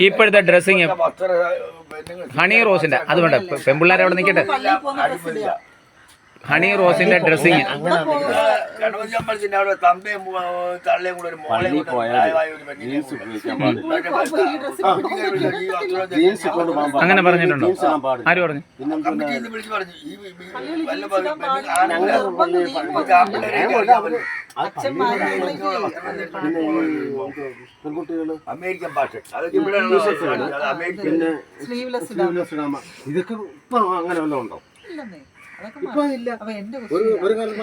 ഇപ്പോഴത്തെ dressing honey റോസിന്റെ അത് വേണ്ട പെൺപിള്ളേരെ അവിടെ നിൽക്കട്ടെ ഹണി റോസിന്റെ ഡ്രസ്സിങ് അങ്ങനെ പറഞ്ഞിട്ടുണ്ടോ? ആര് പറഞ്ഞു? അമേരിക്കൻ ഭാഷ. ഇതൊക്കെ ഇപ്പൊ അങ്ങനെ വല്ലതും ഉണ്ടോ?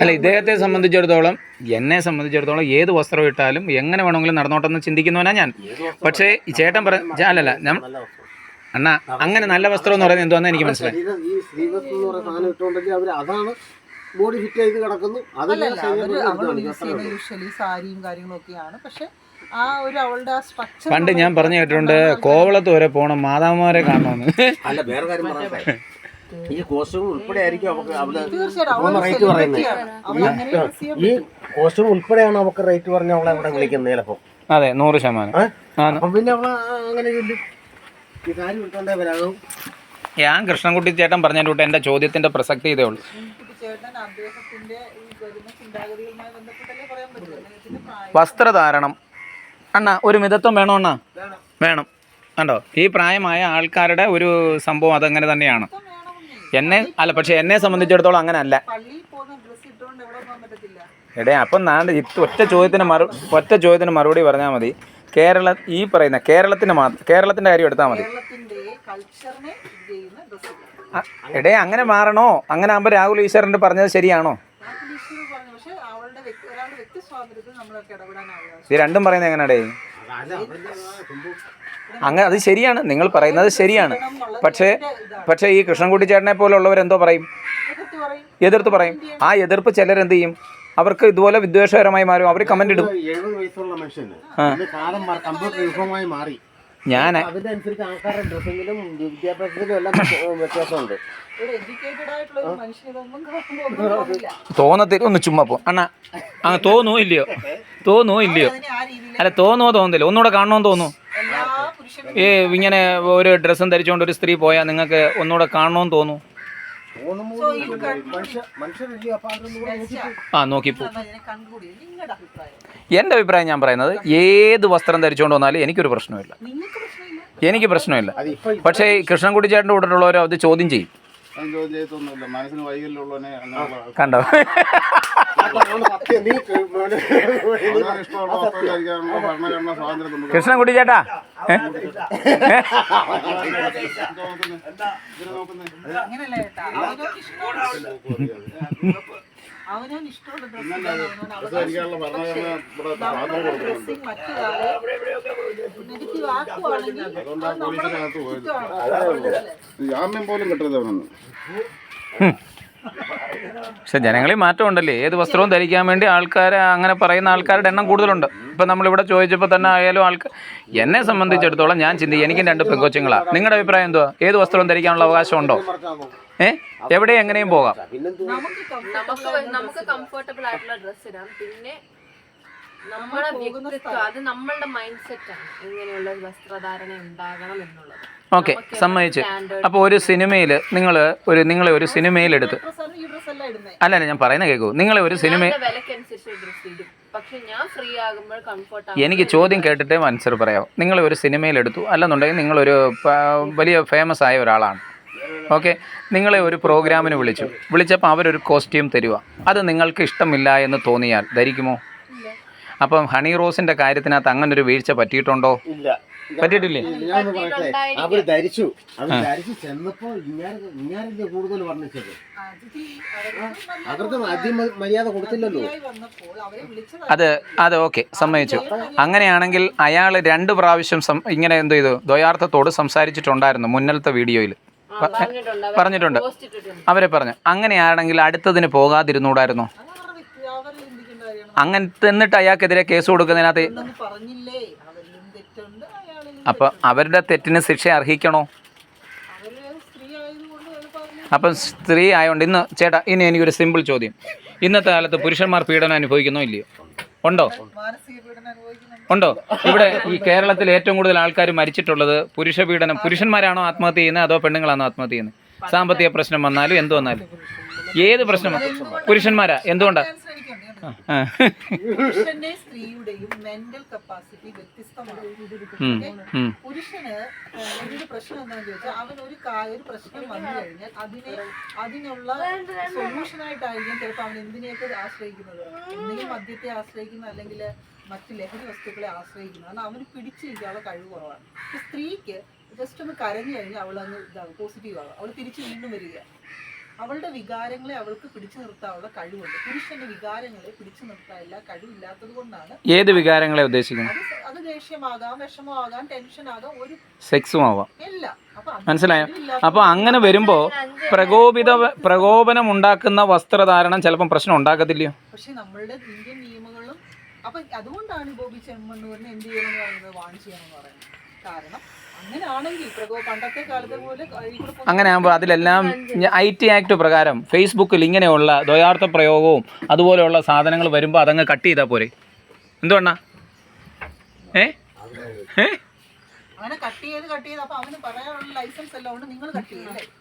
അല്ല ഇദ്ദേഹത്തെ സംബന്ധിച്ചിടത്തോളം എന്നെ സംബന്ധിച്ചിടത്തോളം ഏത് വസ്ത്രം ഇട്ടാലും എങ്ങനെ വേണമെങ്കിലും നടന്നോട്ടെന്ന് ചിന്തിക്കുന്നവനാ ഞാൻ. പക്ഷേ ഈ ചേട്ടൻ പറ ചെ- അല്ലല്ല ഞാൻ അണ്ണ അങ്ങനെ നല്ല വസ്ത്രം എന്ന് പറയുന്നത് എന്താണെന്ന് എനിക്ക് മനസ്സിലായി. ഈ എന്ന് പറയുന്ന സാധനം ഇട്ടുണ്ടെങ്കിൽ അവർ അതാണ് ബോഡി ഫിറ്റ് ചെയ്ത് കിടക്കുന്നു. സാരിയും കാര്യങ്ങളൊക്കെയാണ്. പക്ഷെ പണ്ട് ഞാൻ പറഞ്ഞു കേട്ടിട്ടുണ്ട് കോവളത്ത് വരെ പോണം മാതാമാരെ കാണണമെന്ന്. അല്ല വേറെ കാര്യം പറയട്ടെ ഈ കോസ്റ്റ്യൂം ഉൾപ്പെടെ ആയിരിക്കും അവർക്ക് അവിടെ റേറ്റ് പറയുന്നത് ഈ കോസ്റ്റ്യൂം ഉൾപ്പെടെയാണ് അവർക്ക് റേറ്റ് പറഞ്ഞ അവളെ അവിടെ വിളിക്കുന്നത് ചിലപ്പോ. അതെ നൂറ് ശതമാനം. അപ്പൊ പിന്നെ അവളെ അങ്ങനെ ചൊല്ലും ഈ കാര്യം ഉൾക്കൊണ്ടേ വരാതും ഞാൻ കൃഷ്ണൻകുട്ടി ചേട്ടൻ പറഞ്ഞ കൂട്ട് എന്റെ ചോദ്യത്തിന്റെ പ്രസക്തി ഇതേ ഉള്ളൂ. ചേട്ടൻ അദ്ദേഹത്തിന്റെ ഈ വരുന്ന ചിന്താഗതികളുമായി പറയാൻ പറ്റും? വസ്ത്രധാരണം. അണ്ണ ഒരു മിതത്വം വേണോ അണ്ണ? വേണം. കണ്ടോ? ഈ പ്രായമായ ആൾക്കാരുടെ ഒരു സംഭവം അതങ്ങനെ തന്നെയാണ്. എന്നെ അല്ല പക്ഷെ എന്നെ സംബന്ധിച്ചിടത്തോളം അങ്ങനെ അല്ല പള്ളിയിൽ പോകുന്ന ഡ്രസ്സ് ഇട്ടുകൊണ്ട് എവിടെ പോകാൻ എടേ അപ്പം നാണ്ട് ഒറ്റ ചോദ്യത്തിന് മറു ഒറ്റ ചോദ്യത്തിന് മറുപടി പറഞ്ഞാൽ മതി. കേരള ഈ പറയുന്ന കേരളത്തിന് മാത്രം കേരളത്തിന്റെ കാര്യം എടുത്താൽ മതി. എടേ അങ്ങനെ മാറണോ? അങ്ങനെ ആകുമ്പോൾ രാഹുൽ ഈശ്വറിന്റെ പറഞ്ഞത് ശരിയാണോ? ഇത് രണ്ടും പറയുന്നത് എങ്ങനെയാടേ അങ്ങനെ അത് ശരിയാണ്. നിങ്ങൾ പറയുന്നത് ശരിയാണ്. പക്ഷേ പക്ഷേ ഈ കൃഷ്ണൻകുട്ടി ചേട്ടനെ പോലുള്ളവരെന്തോ പറയും എതിർത്ത് പറയും? എതിർത്ത് പറയും. ആ എതിർപ്പ് ചിലരെന്ത് ചെയ്യും? അവർക്ക് ഇതുപോലെ വിദ്വേഷകരമായി മാറും. അവർ കമന്റ് ഇടും. ഞാൻ തോന്നത്തില്ല. ഒന്ന് ചുമ്മാ പോ. അണ്ണാ ആ തോന്നോ ഇല്ലയോ? തോന്നോ ഇല്ലയോ? അല്ല തോന്നുവോ തോന്നുന്നില്ല ഒന്നുകൂടെ കാണണമെന്ന് തോന്നുന്നു ഈ ഇങ്ങനെ ഒരു ഡ്രസ്സും ധരിച്ചുകൊണ്ട് ഒരു സ്ത്രീ പോയാൽ നിങ്ങൾക്ക് ഒന്നുകൂടെ കാണണമെന്ന് തോന്നുന്നു? ആ നോക്കിപ്പോ. അതിനെ കണ്ടുകൂടി. നിങ്ങളുടെ അഭിപ്രായം. എന്റെ അഭിപ്രായം ഞാൻ പറയുന്നത് ഏത് വസ്ത്രം ധരിച്ചുകൊണ്ട് വന്നാലും എനിക്കൊരു പ്രശ്നമില്ല. എനിക്ക് പ്രശ്നമില്ല. പക്ഷേ കൃഷ്ണൻകുട്ടി ചേട്ടന്റെ കൂടെയുള്ളവരോ അത് ചോദ്യം ചെയ്യും. കണ്ടോ? കൃഷ്ണൻകുട്ടി ചേട്ടാ. അവനവന് ഇഷ്ടമുള്ള നെഗറ്റീവ് ആക്കുവാണെങ്കിൽ ജാമ്യം പോലും കിട്ടരുത് അവനൊന്നും പക്ഷെ ജനങ്ങളിൽ മാറ്റം ഉണ്ടല്ലേ? ഏത് വസ്ത്രവും ധരിക്കാൻ വേണ്ടി ആൾക്കാരെ അങ്ങനെ പറയുന്ന ആൾക്കാരുടെ എണ്ണം കൂടുതലുണ്ട്. ഇപ്പം നമ്മളിവിടെ ചോദിച്ചപ്പോൾ തന്നെ ആയാലും ആൾക്ക് എന്നെ സംബന്ധിച്ചിടത്തോളം ഞാൻ ചിന്തിക്കും എനിക്കും രണ്ട് പെങ്കൊച്ചുങ്ങളാണ് നിങ്ങളുടെ അഭിപ്രായം എന്തുവാ? ഏത് വസ്ത്രവും ധരിക്കാനുള്ള അവകാശം ഉണ്ടോ? ഏ? എവിടെ എങ്ങനെയും പോകാം. നമ്മുടെ വ്യക്തിത്വം അത് നമ്മളുടെ മൈൻഡ് സെറ്റാണ് ഇങ്ങനെയുള്ള വസ്ത്രധാരണ ഉണ്ടാകണം എന്നുള്ളത്. ഓക്കെ സമ്മതിച്ച്. അപ്പോൾ ഒരു സിനിമയിൽ നിങ്ങൾ ഒരു നിങ്ങളെ ഒരു സിനിമയിൽ എടുത്ത് ഡ്രസ്സാണ് അല്ല അല്ല ഞാൻ പറയുന്ന കേൾക്കൂ നിങ്ങളെ ഒരു സിനിമ ഞങ്ങളുടെ വിലക്കനുസരിച്ച് ഡ്രസ്സ് ഞാൻ ഫ്രീ ആകുമ്പോൾ കംഫർട്ട് എനിക്ക് ചോദ്യം കേട്ടിട്ടേ ആൻസർ പറയാം നിങ്ങളെ ഒരു സിനിമയിൽ എടുത്തു അല്ലെന്നുണ്ടെങ്കിൽ നിങ്ങളൊരു വലിയ ഫേമസ് ആയ ഒരാളാണ്. ഓക്കെ? നിങ്ങളെ ഒരു പ്രോഗ്രാമിന് വിളിച്ചു. വിളിച്ചപ്പോൾ അവരൊരു കോസ്റ്റ്യൂം തരുക അത് നിങ്ങൾക്ക് ഇഷ്ടമില്ല എന്ന് തോന്നിയാൽ ധരിക്കുമോ? അപ്പം ഹണി റോസിന്റെ കാര്യത്തിനകത്ത് അങ്ങനൊരു വീഴ്ച പറ്റിയിട്ടുണ്ടോ? ഇല്ല. പറ്റിയിട്ടില്ലേ? ഞാൻ പറയട്ടെ. അവർ ധരിച്ചു. അവർ ധരിച്ചു ചെന്നപ്പോ ഇങ്ങനെ ഇങ്ങാരല്ലേ കൂടുതൽ വർണിച്ചത്? അവർക്ക് ആദ്യം മര്യാദ കൊടുത്തില്ലല്ലോ. അത് അത് ഓക്കെ സമ്മതിച്ചു. അങ്ങനെയാണെങ്കിൽ അയാൾ രണ്ട് പ്രാവശ്യം ഇങ്ങനെ എന്ത് ചെയ്തു? ദ്വയാർത്ഥത്തോട് സംസാരിച്ചിട്ടുണ്ടായിരുന്നു മുന്നലത്തെ വീഡിയോയിൽ. പറഞ്ഞിട്ടുണ്ട്. അവരെ പറഞ്ഞു അങ്ങനെയാണെങ്കിൽ അടുത്തതിന് പോകാതിരുന്നൂടായിരുന്നോ. അങ്ങനെ എന്നിട്ട് അയാൾക്കെതിരെ കേസ് കൊടുക്കുന്നതിനകത്ത് അപ്പം അവരുടെ തെറ്റിന് ശിക്ഷ അർഹിക്കണോ? അപ്പം സ്ത്രീ ആയതുകൊണ്ട് ഇന്ന് ചേട്ടാ ഇനി എനിക്കൊരു സിമ്പിൾ ചോദ്യം. ഇന്നത്തെ കാലത്ത് പുരുഷന്മാർ പീഡനം അനുഭവിക്കുന്നോ ഇല്ലയോ? ഉണ്ടോ? ഉണ്ടോ? ഇവിടെ ഈ കേരളത്തിൽ ഏറ്റവും കൂടുതൽ ആൾക്കാർ മരിച്ചിട്ടുള്ളത് പുരുഷ പീഡനം പുരുഷന്മാരാണോ ആത്മഹത്യ ചെയ്യുന്നത് അതോ പെണ്ണുങ്ങളാണോ ആത്മഹത്യ ചെയ്യുന്നത്? സാമ്പത്തിക പ്രശ്നം വന്നാലും എന്ത് വന്നാലും. ഏത് പ്രശ്നമാണ് പുരുഷന്മാരാ? എന്തുകൊണ്ടാ? പുരുഷന്റെ സ്ത്രീയുടെയും മെന്റൽ കപ്പാസിറ്റി വ്യത്യസ്തമാണ്. പുരുഷന് എന്തൊരു പ്രശ്നം എന്താണെന്ന് ചോദിച്ചാൽ അവൻ ഒരു ഒരു പ്രശ്നം വന്നു കഴിഞ്ഞാൽ അതിനെ അതിനുള്ള സൊല്യൂഷനായിട്ടായിരിക്കും ചിലപ്പോൾ അവൻ എന്തിനെയൊക്കെ ആശ്രയിക്കുന്നത്. എന്തെങ്കിലും മദ്യത്തെ ആശ്രയിക്കുന്ന അല്ലെങ്കിൽ മറ്റ് ലഹരി വസ്തുക്കളെ ആശ്രയിക്കുന്നത്. കാരണം അവന് പിടിച്ചിരിക്കാനുള്ള കഴിവ് കുറവാണ്. സ്ത്രീക്ക് ജസ്റ്റ് ഒന്ന് കരഞ്ഞു കഴിഞ്ഞാൽ അവൾ അങ്ങ് ഇതാവും പോസിറ്റീവ് ആവും. അവൾ തിരിച്ചു വീണ്ടും വരിക. അവളുടെ വികാരങ്ങളെ അവൾക്ക് പിടിച്ചു നിർത്താനുള്ള കഴിവുണ്ട്. പുരുഷന്റെ വികാരങ്ങളെ പിടിച്ചു നിർത്താനുള്ള കഴിവില്ലാത്തത് കൊണ്ടാണ് ഏത് വികാരങ്ങളെ ഉദ്ദേശിക്കുന്നത്? അത് ദേഷ്യമാകാം വിഷമമാകാം ടെൻഷൻ ആകാം ഒരു സെക്സും ആവാം എല്ലാം അപ്പൊ മനസ്സിലായോ? അപ്പോൾ അങ്ങനെ വരുമ്പോൾ പ്രകോപിത പ്രകോപനം ഉണ്ടാക്കുന്ന വസ്ത്രധാരണം ചിലപ്പോൾ പ്രശ്നം ഉണ്ടാക്കത്തില്ലയോ പക്ഷെ നമ്മളുടെ ഇന്ത്യൻ നിയമങ്ങളും അപ്പൊ അതുകൊണ്ടാണ് ബോബി ചെമ്മണ്ണൂരിനെ എന്ത് ചെയ്യണമെന്ന് പറയുന്നത്? വാൺ ചെയ്യണമെന്ന് പറയുന്നത്. കാരണം അങ്ങനെ ആകുമ്പോൾ അതിലെല്ലാം ഐ ടി ആക്ട് പ്രകാരം ഫേസ്ബുക്കിൽ ഇങ്ങനെയുള്ള ദ്വയാർത്ഥ പ്രയോഗവും അതുപോലെയുള്ള സാധനങ്ങൾ വരുമ്പോൾ അതങ്ങ് കട്ട് ചെയ്താൽ പോരെ. എന്തുകൊണ്ടാ ഏ?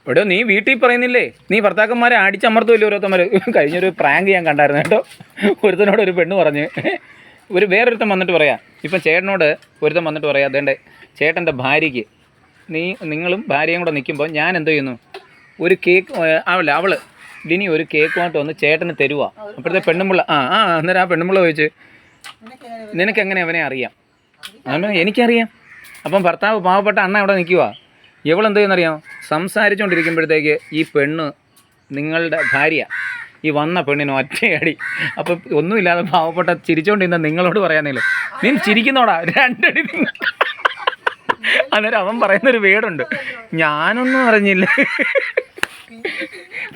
എടോ നീ വീട്ടിൽ പറയുന്നില്ലേ? നീ ഭർത്താക്കന്മാരെ അടിച്ചമർത്തുമല്ലോ ഓരോരുത്തന്മാര്? കഴിഞ്ഞൊരു പ്രാങ്ക് ഞാൻ കണ്ടായിരുന്നു കേട്ടോ. ഒരുത്തനോട് ഒരു പെണ്ണ് പറഞ്ഞ് ഒരു വേറൊരുത്തൻ വന്നിട്ട് പറയാം. ഇപ്പം ചേട്ടനോട് ഒരുത്തൻ വന്നിട്ട് പറയാം അതേണ്ടേ ചേട്ടന്റെ ഭാര്യയ്ക്ക്. നീ നിങ്ങളും ഭാര്യയും കൂടെ നിൽക്കുമ്പോൾ ഞാൻ എന്തോ ചെയ്യുന്നു? ഒരു കേക്ക് അവളെ അവൾ. ഇനി ഒരു കേക്കുമായിട്ട് വന്ന് ചേട്ടന് തരുവാ. അപ്പോഴത്തെ പെണ്ണുമ്പിള്ള ആ ആ അന്നേരം ആ പെണ്ണുമ്പിള്ള ചോദിച്ച് നിനക്ക് എങ്ങനെ അവനെ അറിയാം? അതുകൊണ്ട് എനിക്കറിയാം. അപ്പം ഭർത്താവ് പാവപ്പെട്ട അണ്ണ അവിടെ നിൽക്കുക ഇവളെന്ത് ചെയ്യുന്നറിയാം? സംസാരിച്ചുകൊണ്ടിരിക്കുമ്പോഴത്തേക്ക് ഈ പെണ്ണ് നിങ്ങളുടെ ഭാര്യ ഈ വന്ന പെണ്ണിന് ഒറ്റയടി. അപ്പം ഒന്നുമില്ലാതെ പാവപ്പെട്ട ചിരിച്ചുകൊണ്ടിരുന്ന നിങ്ങളോട് പറയാന്നില്ല നീ ചിരിക്കുന്നോടാ? രണ്ടടി നിങ്ങൾ അന്നേരം അവൻ പറയുന്ന പറയുന്നൊരു വേടുണ്ട്. ഞാനൊന്നും അറിഞ്ഞില്ല.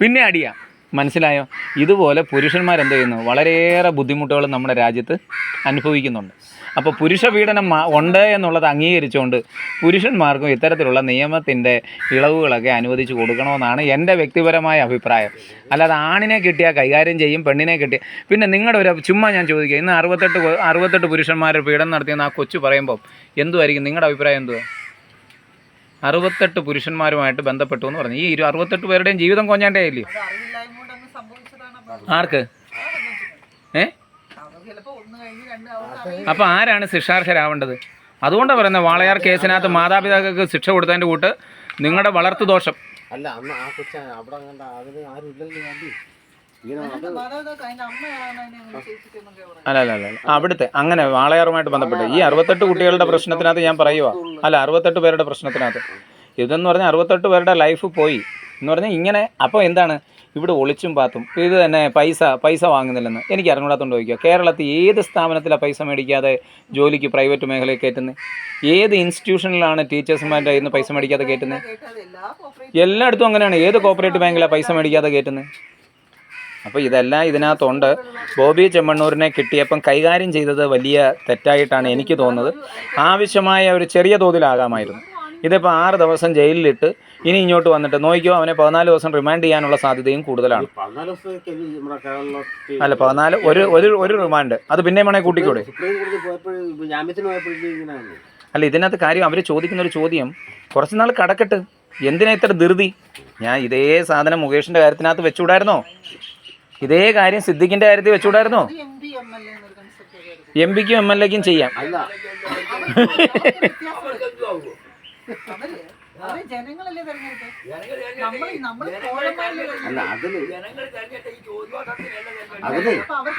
പിന്നെ അടിയാ. മനസ്സിലായോ? ഇതുപോലെ പുരുഷന്മാരെന്ത് ചെയ്യുന്നു? വളരെയേറെ ബുദ്ധിമുട്ടുകൾ നമ്മുടെ രാജ്യത്ത് അനുഭവിക്കുന്നുണ്ട്. അപ്പോൾ പുരുഷ പീഡനം ഉണ്ട് എന്നുള്ളത് അംഗീകരിച്ചുകൊണ്ട് പുരുഷന്മാർക്കും ഇത്തരത്തിലുള്ള നിയമത്തിന്റെ ഇളവുകളൊക്കെ അനുവദിച്ച് കൊടുക്കണമെന്നാണ് എന്റെ വ്യക്തിപരമായ അഭിപ്രായം. അല്ലാതെ ആണിനെ കിട്ടിയാൽ കൈകാര്യം ചെയ്യും പെണ്ണിനെ കിട്ടിയ പിന്നെ നിങ്ങളുടെ ഒരു ചുമ്മാ ഞാൻ ചോദിക്കുക ഇന്ന് അറുപത്തെട്ട് അറുപത്തെട്ട് പുരുഷന്മാർ പീഡനം നടത്തിയെന്ന് ആ കൊച്ചു പറയുമ്പോൾ എന്തുമായിരിക്കും നിങ്ങളുടെ അഭിപ്രായം എന്തുവാ? അറുപത്തെട്ട് പുരുഷന്മാരുമായിട്ട് ബന്ധപ്പെട്ടു എന്ന് പറഞ്ഞു. ഈ ഇരു അറുപത്തെട്ട് പേരുടെയും ജീവിതം കൊഞ്ഞാണ്ടേ ഇല്ലേ? ആർക്ക്? ഏ? അപ്പൊ ആരാണ് ശിക്ഷാർഹരാവേണ്ടത്? അതുകൊണ്ടാണ് പറയുന്നത് വാളയാർ കേസിനകത്ത് മാതാപിതാക്കൾക്ക് ശിക്ഷ കൊടുത്തതിന്റെ കൂട്ട് നിങ്ങളുടെ വളർത്തു ദോഷം. അല്ല അന്ന് ആ കൊച്ച അവിടെ കണ്ട അതിന് ആരും ഇല്ലല്ലോ അല്ല അല്ല അല്ല. അവിടുത്തെ അങ്ങനെ വാളയാറുമായിട്ട് ബന്ധപ്പെട്ട് ഈ അറുപത്തെട്ട് കുട്ടികളുടെ പ്രശ്നത്തിനകത്ത് ഞാൻ പറയുക അല്ല അറുപത്തെട്ട് പേരുടെ പ്രശ്നത്തിനകത്ത്. ഇതെന്ന് പറഞ്ഞാൽ അറുപത്തെട്ട് പേരുടെ ലൈഫ് പോയി. എന്ന് പറഞ്ഞാൽ ഇങ്ങനെ അപ്പോൾ എന്താണ്? ഇവിടെ ഒളിച്ചും പാത്തും. ഇത് തന്നെ പൈസ പൈസ വാങ്ങുന്നില്ലെന്ന്. എനിക്ക് അറിഞ്ഞൂടാത്തോണ്ട് ചോദിക്കുക. കേരളത്തിൽ ഏത് സ്ഥാപനത്തിലാണ് പൈസ മേടിക്കാതെ ജോലിക്ക് പ്രൈവറ്റ് മേഖലയിൽ കയറ്റുന്നത് ഏത് ഇൻസ്റ്റിറ്റ്യൂഷനിലാണ് ടീച്ചേഴ്സുമാരുടെ ഇന്ന് പൈസ മേടിക്കാതെ കയറ്റുന്നത് എല്ലായിടത്തും അങ്ങനെയാണ്. ഏത് കോപ്പറേറ്റീവ് ബാങ്കിലാണ് പൈസ മേടിക്കാതെ കയറ്റുന്നത് അപ്പോൾ ഇതെല്ലാം ഇതിനകത്തുണ്ട്. ബോബി ചെമ്മണ്ണൂരിനെ കിട്ടിയപ്പം കൈകാര്യം ചെയ്തത് വലിയ തെറ്റായിട്ടാണ് എനിക്ക് തോന്നുന്നത്. ആവശ്യമായ ഒരു ചെറിയ തോതിലാകാമായിരുന്നു ഇതിപ്പോൾ ആറ് ദിവസം ജയിലിലിട്ട് ഇനി ഇങ്ങോട്ട് വന്നിട്ട് നോക്കിയോ അവനെ പതിനാല് ദിവസം റിമാൻഡ് ചെയ്യാനുള്ള സാധ്യതയും കൂടുതലാണ്. അല്ലേ നമ്മുടെ കേരളത്തിൽ അല്ല പതിനാല് ഒരു ഒരു ഒരു റിമാൻഡ് അത് പിന്നെ വേണേ കൂട്ടിക്കൂടെ. അല്ല ഇതിനകത്ത് കാര്യം അവർ ചോദിക്കുന്ന ഒരു ചോദ്യം കുറച്ച് നാൾ കടക്കട്ട്. എന്തിനാ ഇത്ര ധൃതി? ഞാൻ ഇതേ സാധനം മുകേഷിന്റെ കാര്യത്തിനകത്ത് വെച്ചുകൂടായിരുന്നോ? ഇതേ കാര്യം സിദ്ദിഖിന്റെ കാര്യത്തിൽ വെച്ചുകൂടായിരുന്നോ? എം പിക്കും എം എൽ എക്കും ചെയ്യാം. ജനങ്ങളല്ലേ അല്ല? അതിൽ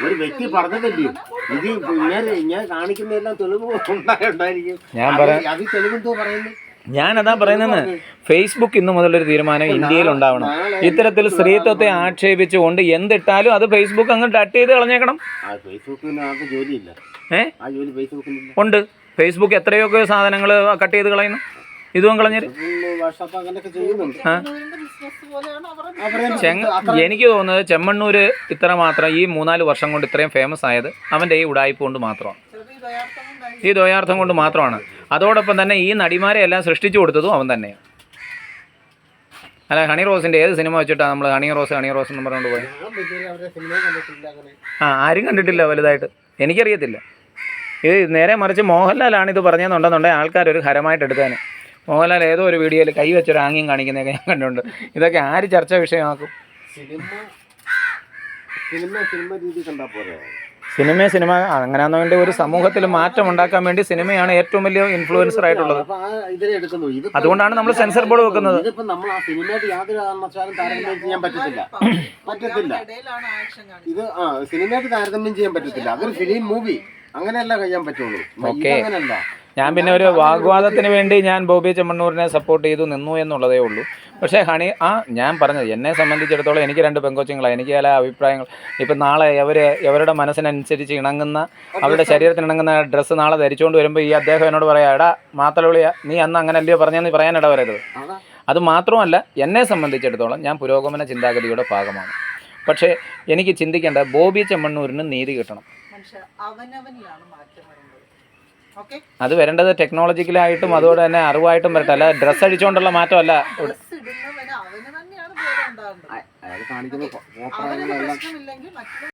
ഒരു വ്യക്തി പറഞ്ഞതല്ലേ? ഇത് ഇങ്ങനെ ഞാൻ കാണിക്കുന്നതെല്ലാം തെളിവ് ഉണ്ടായിട്ടുണ്ടായിരിക്കും ഞാൻ അത് പറയാം. അത് തെളിവെന്തോ പറയുന്നു? ഞാനതാ പറയുന്നത് ഫേസ്ബുക്ക് ഇന്ന് മുതലൊരു തീരുമാനം ഇന്ത്യയിൽ ഉണ്ടാവണം. ഇത്തരത്തിൽ സ്ത്രീത്വത്തെ ആക്ഷേപിച്ചുകൊണ്ട് എന്തിട്ടാലും അത് ഫേസ്ബുക്ക് അങ്ങ് ടട്ട് ചെയ്ത് കളഞ്ഞേക്കണം. ഉണ്ട്. ഫേസ്ബുക്ക് എത്രയൊക്കെ സാധനങ്ങൾ കട്ട് ചെയ്ത് കളയുന്നു. ഇതും കളഞ്ഞു ചെങ് അങ്ങനെയൊക്കെ ചെയ്യുന്നുണ്ട് ബിസിനസ് പോലെയാണ് അവരുടെ എനിക്ക് തോന്നുന്നത് ചെമ്മണ്ണൂര് ഇത്ര മാത്രം ഈ മൂന്നാൽ വർഷം കൊണ്ട് ഇത്രയും ഫേമസ് ആയത് അവന്റെ ഈ ഉടായ്പ കൊണ്ട് മാത്രമാണ്. ഈ ദ്വയാർത്ഥം കൊണ്ട് മാത്രമാണ്. അതോടൊപ്പം തന്നെ ഈ നടിമാരെ എല്ലാം സൃഷ്ടിച്ചു കൊടുത്തതും അവൻ തന്നെയാണ്. അല്ല ഹണി റോസിന്റെ ഏത് സിനിമ വെച്ചിട്ടാണ് നമ്മൾ ഹണി റോസ് ഹണി റോസ് എന്ന് പറഞ്ഞുകൊണ്ട് പോയത് ആ ആരും കണ്ടിട്ടില്ല വലുതായിട്ട്. എനിക്കറിയത്തില്ല. ഇത് നേരെ മറിച്ച് മോഹൻലാലാണ് ഇത് പറഞ്ഞതെന്നുണ്ടെന്നുണ്ടെങ്കിൽ ആൾക്കാർ ഒരു ഹരമായിട്ട് എടുത്തേനെ മോഹൻലാൽ ഏതോ ഒരു വീഡിയോയിൽ കൈ വെച്ചൊരു ആംഗ്യം കാണിക്കുന്നതൊക്കെ ഞാൻ കണ്ടിട്ടുണ്ട്. ഇതൊക്കെ ആര് ചർച്ച വിഷയമാക്കും? സിനിമ സിനിമ അങ്ങനെയാണെന്ന് വേണ്ടി ഒരു സമൂഹത്തിൽ മാറ്റം ഉണ്ടാക്കാൻ വേണ്ടി സിനിമയാണ് ഏറ്റവും വലിയ ഇൻഫ്ലുവൻസർ ആയിട്ടുള്ളത്. അതുകൊണ്ടാണ് നമ്മൾ സെൻസർ ബോർഡ് വെക്കുന്നത്. ഇത് സിനിമയായിട്ട് താരതമ്യം ചെയ്യാൻ പറ്റത്തില്ല. അതൊരു ഫിലിം മൂവി അങ്ങനെയല്ല കഴിയാൻ പറ്റുള്ളൂ. അങ്ങനെയല്ല ഞാൻ പിന്നെ ഒരു വാഗ്വാദത്തിന് വേണ്ടി ഞാൻ ബോബി ചെമ്മണ്ണൂരിനെ സപ്പോർട്ട് ചെയ്തു നിന്നു എന്നുള്ളതേ ഉള്ളൂ. പക്ഷേ ഹണി ആ ഞാൻ പറഞ്ഞത് എന്നെ സംബന്ധിച്ചിടത്തോളം എനിക്ക് രണ്ട് പെങ്കൊച്ചുങ്ങളാണ് എനിക്ക് ചില അഭിപ്രായങ്ങൾ. ഇപ്പം നാളെ അവർ അവരുടെ മനസ്സിനനുസരിച്ച് ഇണങ്ങുന്ന അവരുടെ ശരീരത്തിന് ഇണങ്ങുന്ന ഡ്രസ്സ് നാളെ ധരിച്ചുകൊണ്ട് വരുമ്പോൾ ഈ അദ്ദേഹം എന്നോട് പറയാം എടാ മാത്രവിളിയാ നീ അന്ന് അങ്ങനെ അല്ലയോ പറഞ്ഞെന്ന് പറയാനിട വരരുത് അതാ. മാത്രമല്ല എന്നെ സംബന്ധിച്ചിടത്തോളം ഞാൻ പുരോഗമന ചിന്താഗതിയുടെ ഭാഗമാണ്. പക്ഷേ എനിക്ക് ചിന്തിക്കേണ്ട ബോബി ചെമ്മണ്ണൂരിന് നീതി കിട്ടണം. മനുഷ്യ അവനവനിലാണ് മാറ്റം അത് വരേണ്ടത് ടെക്നോളജിക്കലായിട്ടും അതുകൊണ്ട് തന്നെ അറിവായിട്ടും വരട്ടെ. അല്ല ഡ്രസ് അടിച്ചുകൊണ്ടുള്ള മാറ്റമല്ല. കാണിക്കുന്ന